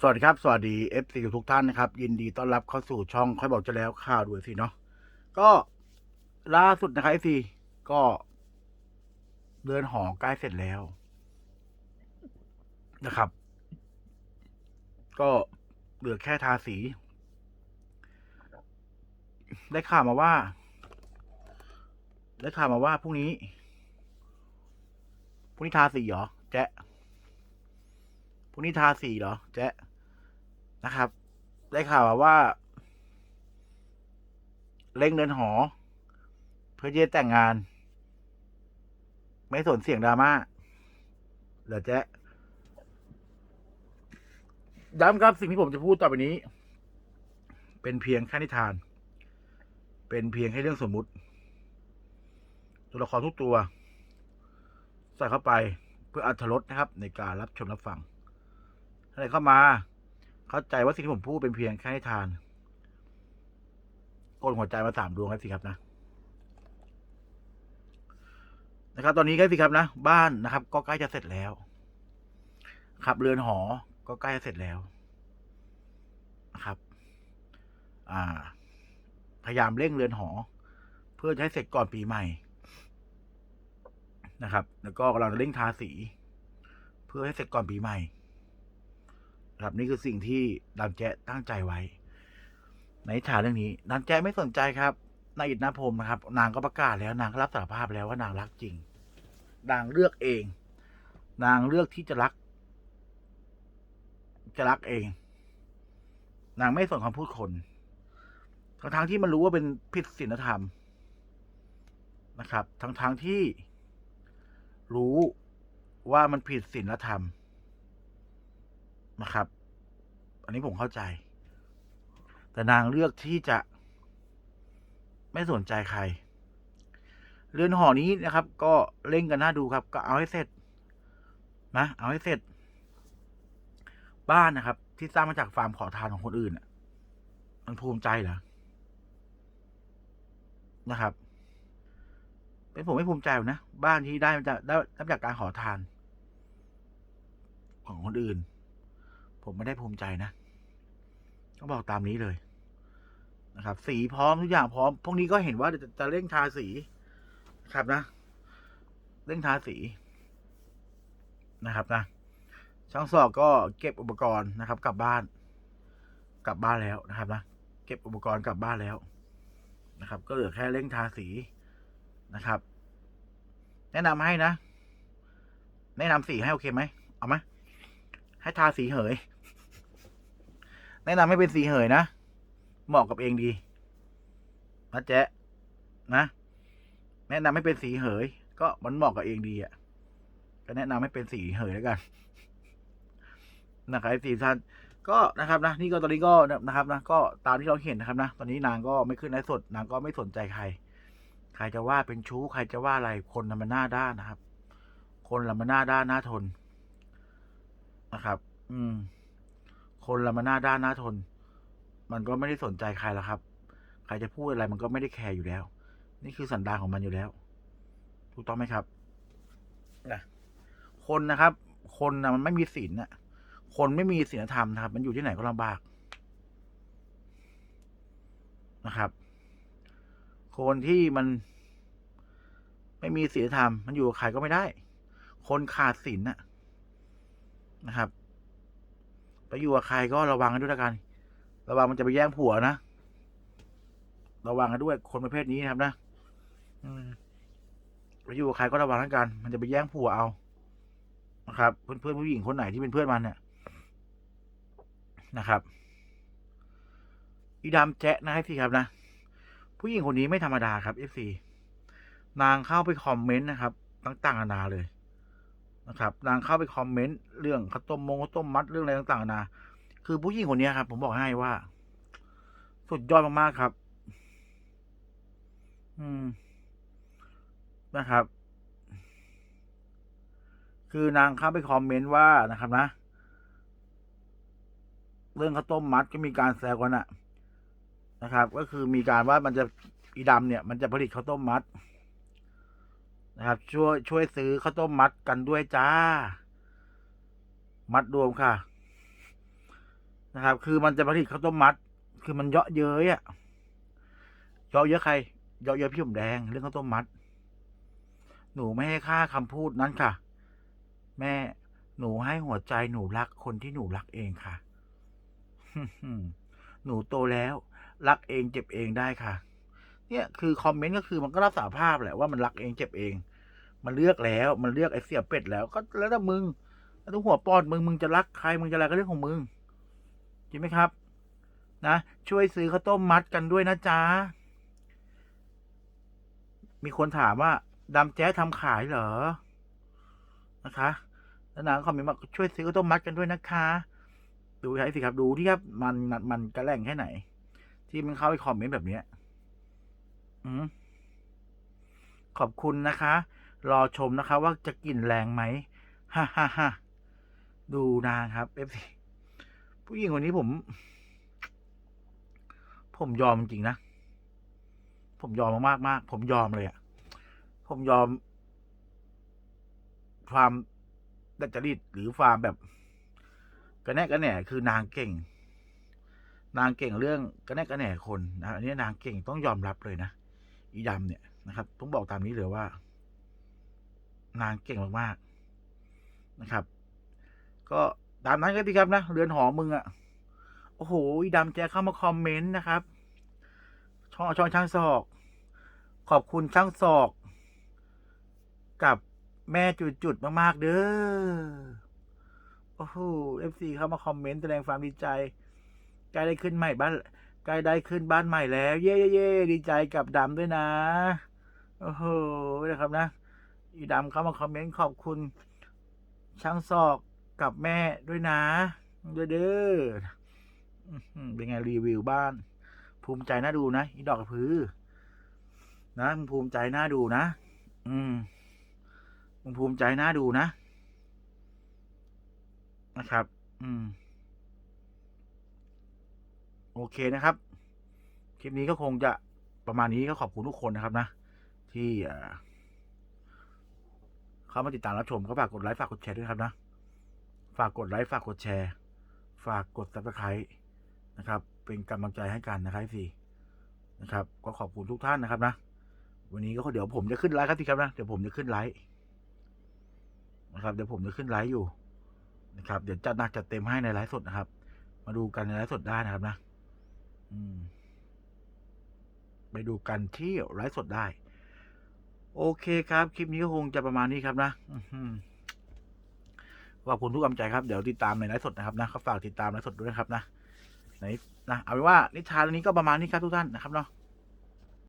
สวัสดีครับ สวัสดี FC ทุกท่านนะครับ ยินดีต้อนรับเข้าสู่ช่องค่อยบอกจะแล้วข่าวด้วยสิเนาะก็ล่าสุดนะครับ FC ก็เดินหอใกล้เสร็จแล้วนะครับ ก็เหลือแค่ทาสี ได้ข่าวมาว่า ได้ข่าวมาว่าพรุ่งนี้พรุ่งนี้ทาสีเหรอแจ๊พรุ่งนี้ทาสีเหรอแจ๊ นะครับ ได้ข่าวว่า เร่งเดินหอ เพื่อที่จะแต่งงาน ไม่สนเสียงดราม่าเหรอแจ๊ะย้ำครับสิ่งที่ผมจะพูดต่อไปนี้ เป็นเพียงแค่นิทาน เป็นเพียงแค่เรื่องสมมุติ ตัวละครทุกตัว ใส่เข้าไปเพื่ออัธรสนะครับ ในการรับชมรับฟังถ้าใครเข้ามา เข้าใจว่าสิ่งที่ผมพูดเป็นเพียงแค่ให้ทานกดหัวใจมาสามดวงให้สิครับนะ นะครับ ตอนนี้ก็สิครับนะ บ้านนะครับ ก็ใกล้จะเสร็จแล้วครับเรือนหอ ก็ใกล้จะเสร็จแล้วนะครับ อ่า พยายามเร่งเรือนหอ เพื่อจะให้เสร็จก่อนปีใหม่นะครับ แล้วก็กำลังจะเร่งทาสี เพื่อให้เสร็จก่อนปีใหม่ ครับ นี่คือสิ่งที่ดามแจ๊ตั้งใจไว้ ในฐานเรื่องนี้ดามแจ๊ไม่สนใจครับนายอิทนาพรมนะครับ นางก็ประกาศแล้วนางก็รับสารภาพแล้วว่านางรักจริง นางเลือกเอง นางเลือกที่จะรัก จะรักเอง นางไม่สนคำพูดคนทั้งทางที่มันรู้ว่าเป็นผิดศีลธรรมนะครับ ทั้งทางที่รู้ว่ามันผิดศีลธรรม นะครับ อันนี้ผมเข้าใจ แต่นางเลือกที่จะ ไม่สนใจใคร เรือนหอนี้นะครับ ก็เร่งกันหน้าดูครับ ก็เอาให้เสร็จนะเอาให้เสร็จ บ้านนะครับ ที่สร้างมาจากฟาร์มขอทานของคนอื่นมันภูมิใจเหรอนะครับ เป็นผมไม่ภูมิใจหรอกนะบ้านที่ได้มาจากได้ได้มาจากการขอทาน ของคนอื่น ผมไม่ได้ภูมิใจนะต้องบอกตามนี้เลย นะครับ สีพร้อมทุกอย่างพร้อม พวกนี้ก็เห็นว่าจะจะเร่งทาสีนะครับนะ เร่งทาสีนะครับนะ ช่างสอบก็เก็บอุปกรณ์นะครับ กลับบ้าน กลับบ้านแล้วนะครับนะ เก็บอุปกรณ์กลับบ้านแล้วนะครับ ก็เหลือแค่เร่งทาสีนะครับ แนะนำให้นะ แนะนำสีให้โอเคไหม เอาไหมให้ทาสีเหย แนะนำให้เป็นสีเหยนะ เหมาะกับเองดีนะแจ๊ะนะ แนะนำให้เป็นสีเหย ก็มันเหมาะกับเองดีอะ ก็แนะนำให้เป็นสีเหยแล้วกันนะครับสีท่านก็นะครับนะนี่ก็ตอนนี้ก็นะครับนะก็ตามที่เราเห็นนะครับนะ ตอนนี้นางก็ไม่ขึ้นไลฟ์สดนางก็ไม่สนใจใคร ใครจะว่าเป็นชู้ใครจะว่าอะไรคนน่ะมันหน้าด้านนะครับ คนละมันหน้าด้านหน้าทนนะครับ อืม คนละมันหน้าด้านหน้าทน มันก็ไม่ได้สนใจใครหรอกครับ ใครจะพูดอะไรมันก็ไม่ได้แคร์อยู่แล้ว นี่คือสันดานของมันอยู่แล้ว ถูกต้องไหมครับนะคนนะครับ คนนะมันไม่มีศีลน่ะคนไม่มีศีลธรรมนะครับ มันอยู่ที่ไหนก็ลำบากนะครับ คนที่มันไม่มีศีลธรรม มันอยู่กับใครก็ไม่ได้ คนขาดศีลน่ะนะครับ ไปอยู่กับใครก็ระวังกันด้วยละกัน ระวังมันจะไปแย่งผัวนะ ระวังกันด้วยคนประเภทนี้นะครับนะไปอยู่กับใครก็ระวังกัน มันจะไปแย่งผัวเอา นะครับ เพื่อนผู้หญิงคนไหนที่เป็นเพื่อนมันเนี่ยนะครับ อีดำแจ๊ะนะให้สิครับนะ ผู้หญิงคนนี้ไม่ธรรมดาครับเอฟซีนางเข้าไปคอมเมนต์นะครับ ต่างๆนานาเลย นะครับนางเข้าไปคอมเมนต์เรื่องข้าวต้มมงข้าวต้มมัดเรื่องอะไรต่างๆนานาคือผู้หญิงคนนี้ครับ ผมบอกให้ว่า สุดยอดมากๆครับ อืมนะครับ คือนางเข้าไปคอมเมนต์ว่านะครับนะ เรื่องข้าวต้มมัดก็มีการแซวกันอะนะครับ ก็คือมีการว่ามันจะอีดำเนี่ย มันจะผลิตข้าวต้มมัด นะครับ ช่วยช่วยซื้อข้าวต้มมัดกันด้วยจ้า มัดรวมค่ะ นะครับ คือมันจะผลิตข้าวต้มมัด คือมันเยาะเย้ยอะเยาะเย้ยใคร เยาะเย้ยพี่ผมแดง เรื่องข้าวต้มมัด หนูไม่ให้ค่าคำพูดนั้นค่ะ แม่หนูให้หัวใจหนูรักคนที่หนูรักเองค่ะ หนูโตแล้ว รักเองเจ็บเองได้ค่ะ เนี่ยคือคอมเมนต์ก็คือมันก็รับสารภาพแหละว่ามันรักเองเจ็บเอง มันเลือกแล้ว มันเลือกไอ้เสียเป็ดแล้ว ก็แล้วแต่มึงแล้วทุกหัวปอดมึงมึงจะรักใครมึงจะอะไรก็เรื่องของมึงจริงไหมครับ นะ ช่วยซื้อข้าวต้มมัดกันด้วยนะจ๊ะมีคนถามว่าดำแจ๊สทำขายเหรอนะคะแล้วนางคอมเมนต์มาช่วยซื้อข้าวต้มมัดกันด้วยนะคะ ดูให้สิครับดูที่ครับมันมันมันกระแล่งแค่ไหน ที่มันเข้าไปคอมเมนต์แบบเนี้ย ขอบคุณนะคะ รอชมนะคะว่าจะกลิ่นแรงไหมฮ่าฮ่าฮ่าดูนางครับเอฟซีผู้หญิงคนนี้ผม ผมยอมจริงนะ ผมยอมมากมากผมยอมเลยอะ่ะ ผมยอม ความดัจจริตหรือความแบบกระแนกกระแหน่คือนางเก่ง นางเก่งเรื่องกระแนกกระแหน่คนนะอันนี้นางเก่งต้องยอมรับเลยนะ อีดำเนี่ยนะครับต้องบอกตามนี้เลยว่า นางเก่งมากๆนะครับ ก็ตามนั้นก็ดีครับนะเรือนหอมึงอะ่ะโอ้โหอีดำแจเข้ามาคอมเมนต์นะครับ ช่องช่องช่างศอก ขอบคุณช่างศอก กับแม่จุดๆมาก ๆ เด้อโอ้โหเอฟซีเข้ามาคอมเมนต์แสดงความดีใจใกล้ได้ขึ้นใหม่บ้าน ใกล้ได้ขึ้นบ้านใหม่แล้ว เย่เย่ดีใจกับดำด้วยนะ โอ้โหนะครับนะ อีดำเข้ามาคอมเมนต์ขอบคุณ ช่างศอกกับแม่ด้วยนะเด้อเด้อเป็นไงรีวิวบ้าน ภูมิใจน่าดูนะอีดอกพือนะมึงภูมิใจน่าดูนะ อืมมึงภูมิใจน่าดูนะ นะครับ อืม โอเคนะครับ คลิปนี้ก็คงจะประมาณนี้ก็ขอบคุณทุกคนนะครับนะ ที่เข้ามาติดตามรับชมก็ฝากกดไลค์ฝากกดแชร์ด้วยครับนะ ฝากกดไลค์ฝากกดแชร์ ฝากกด subscribe นะครับ เป็นกำลังใจให้กันนะครับพี่นะครับ ก็ขอบคุณทุกท่านนะครับนะ วันนี้ก็เดี๋ยวผมจะขึ้นไลฟ์ครับพี่ครับนะเดี๋ยวผมจะขึ้นไลฟ์นะครับเดี๋ยวผมจะขึ้นไลฟ์อยู่นะครับ เดี๋ยวจัดหนักจัดเต็มให้ในไลฟ์สดนะครับ มาดูกันในไลฟ์สดได้นะครับนะ ไปดูกันที่ไลฟ์สดได้ โอเคครับ คลิปนี้ก็คงจะประมาณนี้ครับนะขอบคุณทุกกำลังใจครับ เดี๋ยวติดตามในไลฟ์สดนะครับนะเขาฝากติดตามไลฟ์สดด้วยนะครับนะไหนนะเอาเป็นว่านิทานเรื่องนี้ก็ประมาณนี้ครับทุกท่านนะครับเนาะ